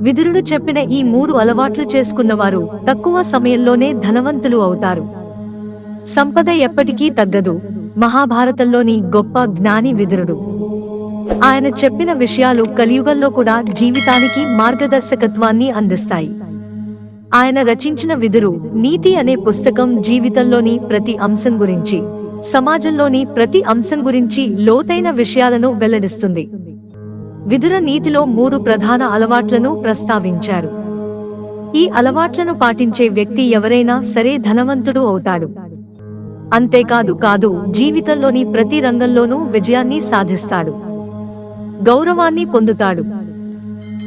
విదురుడు చెప్పిన ఈ మూడు అలవాట్లు చేసుకున్నవారు తక్కువ సమయంలోనే ధనవంతులు అవుతారు. సంపద ఎప్పటికీ తగ్గదు. మహాభారతంలోని గొప్ప జ్ఞాని విదురుడు. ఆయన చెప్పిన విషయాలు కలియుగంలో కూడా జీవితానికి మార్గదర్శకత్వాన్ని అందిస్తాయి. ఆయన రచించిన విదురు నీతి అనే పుస్తకం జీవితంలోని ప్రతి అంశం గురించి సమాజంలోని ప్రతి అంశం గురించి లోతైన విషయాలను వెల్లడిస్తుంది. విదుర నీతిలో మూడు ప్రధాన అలవాట్లను ప్రస్తావించారు. ఈ అలవాట్లను పాటించే వ్యక్తి ఎవరైనా సరే ధనవంతుడు అవుతాడు. అంతేకాదు కాదు జీవితంలోని ప్రతి రంగంలోనూ విజయాన్ని సాధిస్తాడు. గౌరవాన్ని పొందుతాడు.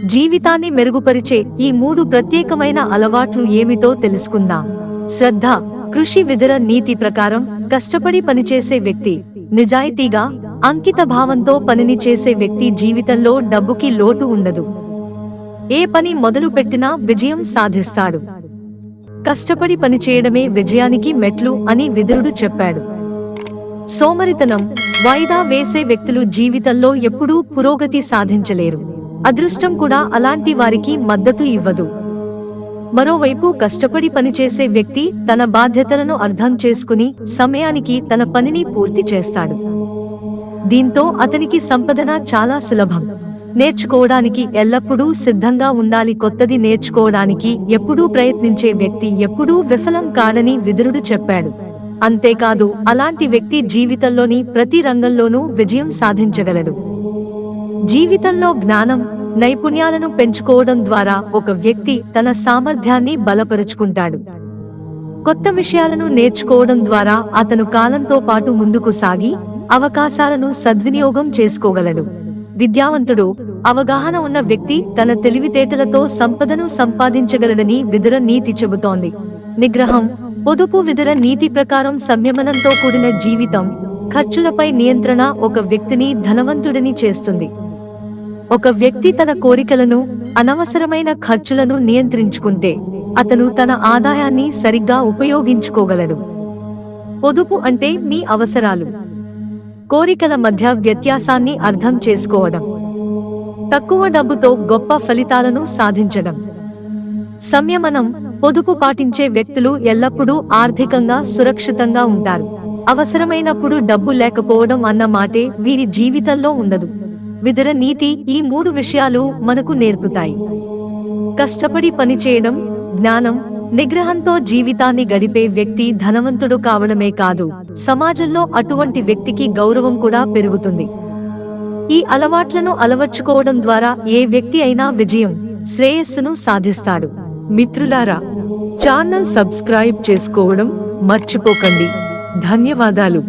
జీవితాన్ని మెరుగుపరిచే ఈ మూడు ప్రత్యేకమైన అలవాట్లు ఏమిటో తెలుసుకుందాం. శ్రద్ధ కృషి విధుల నీతి ప్రకారం కష్టపడి పనిచేసే వ్యక్తి నిజాయితీగా అంకిత భావంతో పనిని చేసే వ్యక్తి జీవితంలో డబ్బుకి లోటు ఉండదు. ఏ పని మొదలు పెట్టినా విజయం సాధిస్తాడు. కష్టపడి పనిచేయడమే విజయానికి మెట్లు అని విదురుడు చెప్పాడు. సోమరితనం వాయిదా వేసే వ్యక్తులు జీవితంలో ఎప్పుడూ పురోగతి సాధించలేరు. అదృష్టం కూడా అలాంటి వారికి మద్దతు ఇవ్వదు. మరోవైపు కష్టపడి పనిచేసే వ్యక్తి తన బాధ్యతలను అర్థం చేసుకుని సమయానికి తన పనిని పూర్తి చేస్తాడు. దీంతో అతనికి సంపదన చాలా సులభం. నేర్చుకోవడానికి ఎల్లప్పుడూ సిద్ధంగా ఉండాలి. కొత్తది నేర్చుకోవడానికి ఎప్పుడూ ప్రయత్నించే వ్యక్తి ఎప్పుడూ విఫలం కాడని విదురుడు చెప్పాడు. అంతేకాదు అలాంటి వ్యక్తి జీవితంలోని ప్రతి రంగంలోనూ విజయం సాధించగలడు. జీవితంలో జ్ఞానం నైపుణ్యాలను పెంచుకోవడం ద్వారా ఒక వ్యక్తి తన సామర్థ్యాన్ని బలపరుచుకుంటాడు. కొత్త విషయాలను నేర్చుకోవడం ద్వారా అతను కాలంతో పాటు ముందుకు సాగి అవకాశాలను సద్వినియోగం చేసుకోగలడు. విద్యావంతుడు అవగాహన ఉన్న వ్యక్తి తన తెలివితేటలతో సంపదను సంపాదించగలడని విదుర నీతి చెబుతోంది. నిగ్రహం పొదుపు విదుర నీతి ప్రకారం సంయమనంతో కూడిన జీవితం ఖర్చులపై నియంత్రణ ఒక వ్యక్తిని ధనవంతుడిని చేస్తుంది. ఒక వ్యక్తి తన కోరికలను అనవసరమైన ఖర్చులను నియంత్రించుకుంటే అతను తన ఆదాయాన్ని సరిగ్గా ఉపయోగించుకోగలడు. పొదుపు అంటే మీ అవసరాలు. కోరికల మధ్య వ్యత్యాసాన్ని అర్థం చేసుకోవడం. తక్కువ డబ్బుతో గొప్ప ఫలితాలను సాధించడం. సంయమనం పొదుపు పాటించే వ్యక్తులు ఎల్లప్పుడూ ఆర్థికంగా సురక్షితంగా ఉంటారు. అవసరమైనప్పుడు డబ్బు లేకపోవడం అన్న మాటే వీరి జీవితంలో ఉండదు. విదుర నీతి ఈ మూడు విషయాలు మనకు నేర్పుతాయి. కష్టపడి పనిచేయడం జ్ఞానం నిగ్రహంతో జీవితాన్ని గడిపే వ్యక్తి ధనవంతుడు కావడమే కాదు సమాజంలో అటువంటి వ్యక్తికి గౌరవం కూడా పెరుగుతుంది. ఈ అలవాట్లను అలవర్చుకోవడం ద్వారా ఏ వ్యక్తి అయినా విజయం శ్రేయస్సును సాధిస్తాడు. మిత్రులారా ఛానల్ సబ్స్క్రైబ్ చేసుకోవడం మర్చిపోకండి. ధన్యవాదాలు.